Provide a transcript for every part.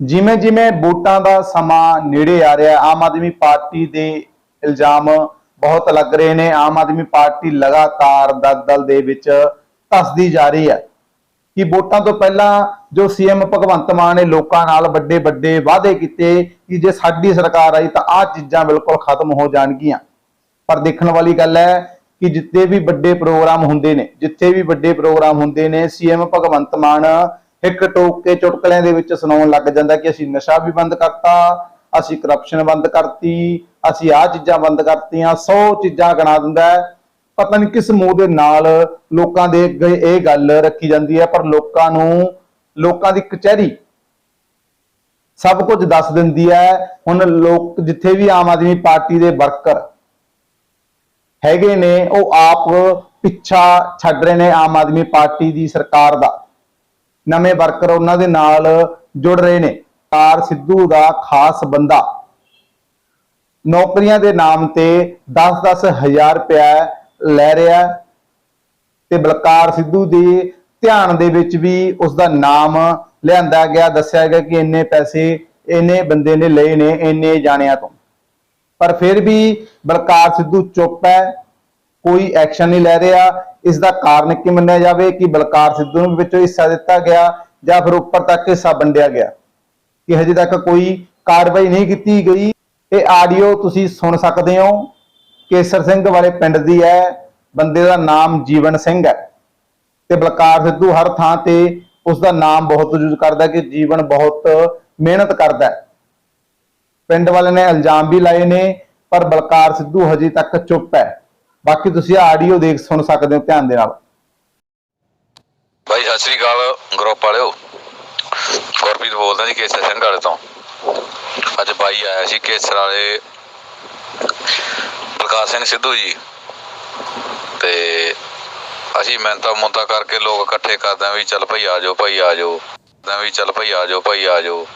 ਜਿਵੇਂ ਜਿਵੇਂ ਵੋਟਾਂ ਦਾ ਸਮਾਂ ਨੇੜੇ ਆ ਰਿਹਾ, ਆਮ ਆਦਮੀ ਪਾਰਟੀ ਦੇ ਇਲਜ਼ਾਮ ਬਹੁਤ ਲੱਗ ਰਹੇ ਨੇ। ਆਮ ਆਦਮੀ ਪਾਰਟੀ ਲਗਾਤਾਰ ਦਲਦਲ ਦੇ ਵਿੱਚ ਧੱਸਦੀ ਜਾ ਰਹੀ ਹੈ ਕਿ ਵੋਟਾਂ ਤੋਂ ਪਹਿਲਾਂ ਜੋ ਸੀਐਮ ਭਗਵੰਤ ਮਾਨ ਨੇ ਲੋਕਾਂ ਨਾਲ ਵੱਡੇ ਵੱਡੇ ਵਾਅਦੇ ਕੀਤੇ ਕਿ ਜੇ ਸਾਡੀ ਸਰਕਾਰ ਆਈ ਤਾਂ ਆਹ ਚੀਜ਼ਾਂ ਬਿਲਕੁਲ ਖਤਮ ਹੋ ਜਾਣਗੀਆਂ। ਪਰ ਦੇਖਣ ਵਾਲੀ ਗੱਲ ਹੈ ਕਿ ਜਿੱਤੇ ਵੀ ਵੱਡੇ ਪ੍ਰੋਗਰਾਮ ਹੁੰਦੇ ਨੇ, ਜਿੱਥੇ ਵੀ ਵੱਡੇ ਪ੍ਰੋਗਰਾਮ ਹੁੰਦੇ ਨੇ, ਸੀਐਮ ਭਗਵੰਤ ਮਾਨ ਇੱਕ ਟੋਕ ਕੇ ਚੁਟਕਲਿਆਂ ਦੇ ਵਿੱਚ ਸੁਣਾਉਣ ਲੱਗ ਜਾਂਦਾ ਕਿ ਅਸੀਂ ਨਸ਼ਾ ਵੀ ਬੰਦ ਕਰਤਾ, ਅਸੀਂ ਕਰਪਸ਼ਨ ਬੰਦ ਕਰਤੀ, ਅਸੀਂ ਆਹ ਚੀਜ਼ਾਂ ਬੰਦ ਕਰਤੀਆਂ 100 ਚੀਜ਼ਾਂ ਗਣਾ ਦਿੰਦਾ ਪਤਾ ਨਹੀਂ ਕਿਸ ਮੂੰਹ ਦੇ ਨਾਲ ਲੋਕਾਂ ਦੇ ਅੱਗੇ ਇਹ ਗੱਲ ਰੱਖੀ ਜਾਂਦੀ ਹੈ, ਪਰ ਲੋਕਾਂ ਨੂੰ, ਲੋਕਾਂ ਦੀ ਕਚਹਿਰੀ ਸਭ ਕੁਝ ਦੱਸ ਦਿੰਦੀ ਹੈ। ਹੁਣ ਲੋਕ ਜਿੱਥੇ ਵੀ ਆਮ ਆਦਮੀ ਪਾਰਟੀ ਦੇ ਵਰਕਰ ਹੈਗੇ ਨੇ, ਉਹ ਆਪ ਪਿੱਛਾ ਛੱਡ ਰਹੇ ਨੇ ਆਮ ਆਦਮੀ ਪਾਰਟੀ ਦੀ ਸਰਕਾਰ ਦਾ। ਨਵੇਂ ਵਰਕਰ ਉਹਨਾਂ ਦੇ ਨਾਲ ਜੁੜ ਰਹੇ ਨੇ। ਕਾਰ ਸਿੱਧੂ ਦਾ ਖਾਸ ਬੰਦਾ। ਨੌਕਰੀਆਂ ਦੇ ਨਾਮ ਤੇ 10-10 ਹਜ਼ਾਰ ਰੁਪਇਆ ਲੈ ਰਿਹਾ ਤੇ ਬਲਕਾਰ ਸਿੱਧੂ ਦੇ ਧਿਆਨ ਦੇ ਵਿੱਚ ਵੀ ਉਸ ਦਾ ਨਾਮ ਲਿਆਂਦਾ ਗਿਆ। ਦੱਸਿਆ ਗਿਆ ਕਿ ਇੰਨੇ ਪੈਸੇ ਇੰਨੇ ਬੰਦੇ ਨੇ ਲਏ ਨੇ ਇੰਨੇ ਜਾਣਿਆਂ ਤੋਂ। ਪਰ ਫਿਰ ਵੀ ਬਲਕਾਰ ਸਿੱਧੂ ਚੁੱਪ ਹੈ। ਕੋਈ ਐਕਸ਼ਨ ਨਹੀਂ ਲੈ ਰਿਹਾ। ਇਸ ਦਾ ਕਾਰਨ ਕੀ ਮੰਨਿਆ ਜਾਵੇ? ਕਿ ਬਲਕਾਰ ਸਿੱਧੂ ਨੂੰ ਵਿੱਚੋਂ ਹਿੱਸਾ ਦਿੱਤਾ ਗਿਆ ਜਾਂ ਫਿਰ ਉੱਪਰ ਤੱਕ ਹਿੱਸਾ ਵੰਡਿਆ ਗਿਆ? ਕਿ ਹਜੇ ਤੱਕ ਕੋਈ ਕਾਰਵਾਈ ਨਹੀਂ ਕੀਤੀ ਗਈ। ਇਹ ਆਡੀਓ ਤੁਸੀਂ ਸੁਣ ਸਕਦੇ ਹੋ। ਕੇਸਰ ਸਿੰਘ ਵਾਲੇ ਪਿੰਡ ਦੀ ਹੈ। ਬੰਦੇ ਦਾ ਨਾਮ ਜੀਵਨ ਸਿੰਘ ਹੈ। ਤੇ ਬਲਕਾਰ ਸਿੱਧੂ ਹਰ ਥਾਂ ਤੇ ਉਸ ਦਾ ਨਾਮ ਬਹੁਤ ਯੂਜ਼ ਕਰਦਾ ਕਿ ਜੀਵਨ ਬਹੁਤ ਮਿਹਨਤ ਕਰਦਾ ਪਿੰਡ ਵਾਲਿਆਂ ਨੇ ਇਲਜ਼ਾਮ ਵੀ ਲਾਏ ਨੇ, ਪਰ ਬਲਕਾਰ ਸਿੱਧੂ ਹਜੇ ਤੱਕ ਚੁੱਪ ਹੈ। ਬਾਕੀ ਤੁਸੀਂ ਆਡੀਓ ਦੇਖ ਸੁਣ ਸਕਦੇ ਹੋ ਧਿਆਨ ਦੇ ਨਾਲ। ਬਾਈ, ਸਤਿ ਸ੍ਰੀ ਅਕਾਲ ਗਰੁੱਪ ਵਾਲਿਓ। ਗੁਰਪ੍ਰੀਤ ਬੋਲਦਾ ਜੀ ਕੇਸਰ ਸਿੰਘ ਵਾਲੇ ਤੋਂ। ਅੱਜ ਬਾਈ ਆਇਆ ਸੀ ਕੇਸਰ ਵਾਲੇ ਪ੍ਰਕਾਸ਼ ਸਿੰਘ ਸਿੱਧੂ ਜੀ। ਤੇ ਅਸੀਂ ਮਿਹਨਤਾਂ ਮੁੰਤਾ ਕਰਕੇ ਲੋਕ ਇਕੱਠੇ ਕਰਦੇ ਆਂ ਵੀ ਚੱਲ ਭਾਈ ਆ ਜਾਓ, ਭਾਈ ਆ ਜਾਓ। ਤਾਂ ਵੀ ਚੱਲ ਭਾਈ ਆ ਜਾਓ, ਭਾਈ ਆ ਜਾਓ।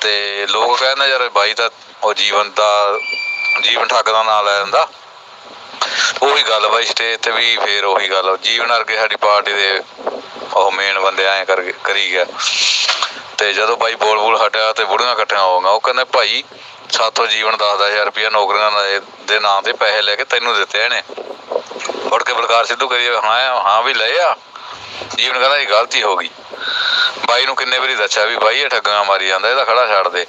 ਤੇ ਲੋਕ ਕਹਿੰਦੇ ਯਾਰ ਬਾਈ ਤਾਂ ਉਹ ਜੀਵਨ ਦਾ ਜੀਵਨ ਠੱਗ ਦਾ ਨਾਂ ਲੈ ਜਾਂਦਾ ਉਹੀ ਗੱਲ ਬਾਈ ਸਟੇਜ ਤੇ ਵੀ ਫੇਰ ਉਹੀ ਗੱਲ ਜੀਵਨ ਵਰਗੇ ਸਾਡੀ ਪਾਰਟੀ ਦੇ ਉਹ ਮੇਨ ਬੰਦੇ ਐਂ ਕਰ ਕਰੀ ਗਿਆ। ਤੇ ਜਦੋਂ ਬਾਈ ਬੋਲ ਬੋਲ ਹਟਿਆ ਤੇ ਬੁੜੀਆਂ ਇਕੱਠੀਆਂ ਹੋ ਗਈਆਂ। ਉਹ ਕਹਿੰਦੇ, ਭਾਈ, ਸਾਥੋਂ ਜੀਵਨ 10000 ਰੁਪਇਆ ਨੌਕਰੀਆਂ ਦੇ- ਦੇ ਤੇ ਪੈਸੇ ਲੈ ਕੇ ਤੈਨੂੰ ਦਿੱਤੇ ਇਹਨੇ। ਮੁੜ ਕੇ ਬਲਕਾਰ ਸਿੱਧੂ ਕਰੀ ਹਾਂ ਹਾਂ ਵੀ ਲਏ ਆ। ਜੀਵਨ ਕਹਿੰਦਾ, ਇਹ ਗਲਤੀ ਹੋ ਗਈ। ਬਾਈ ਨੂੰ ਕਿੰਨੇ ਵਾਰੀ ਦੱਸਿਆ ਵੀ ਬਾਈ, ਇਹ ਠੱਗਾਂ ਮਾਰੀ ਜਾਂਦਾ, ਇਹਦਾ ਖੜਾ ਛੱਡ ਦੇ।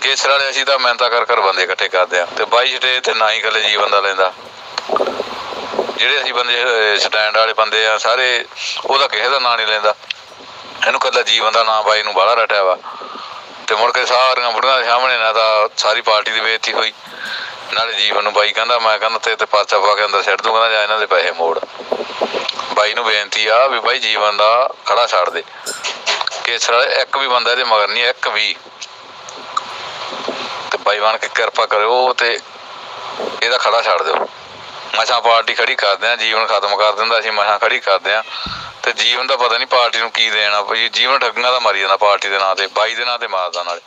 ਕੇਸਰ ਵਾਲੇ ਅਸੀਂ ਤਾਂ ਮਿਹਨਤਾਂ ਕਰ ਕਰ ਬੰਦੇ ਇਕੱਠੇ ਕਰਦੇ ਆ। ਤੇ ਬਾਈ ਸਟੇਜ ਤੇ ਨਾ ਹੀ ਗੱਲ ਜੀਵਨ ਦਾ ਲੈਂਦਾ। ਜਿਹੜੇ ਅਸੀਂ ਬੰਦੇ ਸਟੈਂਡ ਵਾਲੇ ਬੰਦੇ ਆ, ਸਾਰੇ ਉਹਦਾ ਕਿਸੇ ਦਾ ਨਾਂ ਨਹੀਂ ਲੈਂਦਾ। ਇਹਨੂੰ ਕੱਲਾ ਜੀਵਨ ਦਾ ਨਾਂ ਬਾਈ ਨੂੰ ਬਾਹਲਾ ਰਟਿਆ ਵਾ। ਤੇ ਮੁੜ ਕੇ ਸਾਰੀਆਂ ਬੁੜੀਆਂ ਦੇ ਸਾਹਮਣੇ ਨਾ ਤਾਂ ਸਾਰੀ ਪਾਰਟੀ ਦੀ ਬੇਇੱਜ਼ਤੀ ਹੋਈ। ਨਾਲੇ ਜੀਵਨ ਨੂੰ ਬਾਈ ਕਹਿੰਦਾ, ਮੈਂ ਕਹਿੰਦਾ, ਤੇ ਤੇ ਪਾਚਾ ਪਾ ਕੇ ਅੰਦਰ ਛੱਡ ਦੂੰ ਕਹਿੰਦਾ, ਜਾਂ ਇਹਨਾਂ ਦੇ ਪੈਸੇ ਮੋੜ। ਬਾਈ ਨੂੰ ਬੇਨਤੀ ਆ ਵੀ ਬਾਈ ਜੀਵਨ ਦਾ ਖੜਾ ਛੱਡ ਦੇ। ਕੇਸਰ ਵਾਲੇ, ਇੱਕ ਵੀ ਬੰਦਾ ਇਹਦੇ ਮਗਰ ਨਹੀਂ, ਇੱਕ ਵੀ। ਤੇ ਬਾਈ ਬਣ ਕੇ ਕਿਰਪਾ ਕਰਿਓ ਤੇ ਇਹਦਾ ਖੜਾ ਛੱਡ ਦਿਓ। ਮਸਾਂ ਪਾਰਟੀ ਖੜੀ ਕਰਦੇ ਆ, ਜੀਵਨ ਖਤਮ ਕਰ ਦਿੰਦਾ ਅਸੀਂ ਮਸਾਂ ਖੜੀ ਕਰਦੇ ਆ। ਤੇ ਜੀਵਨ ਦਾ ਪਤਾ ਨਹੀਂ ਪਾਰਟੀ ਨੂੰ ਕੀ ਦੇਣਾ ਬਈ ਜੀਵਨ ਠੱਗੀਆਂ ਦਾ ਮਾਰੀ ਜਾਂਦਾ, ਪਾਰਟੀ ਦੇ ਨਾਂ ਤੇ, ਬਾਈ ਦੇ ਨਾਂ ਤੇ ਮਾਰਦਾ ਨਾਲੇ।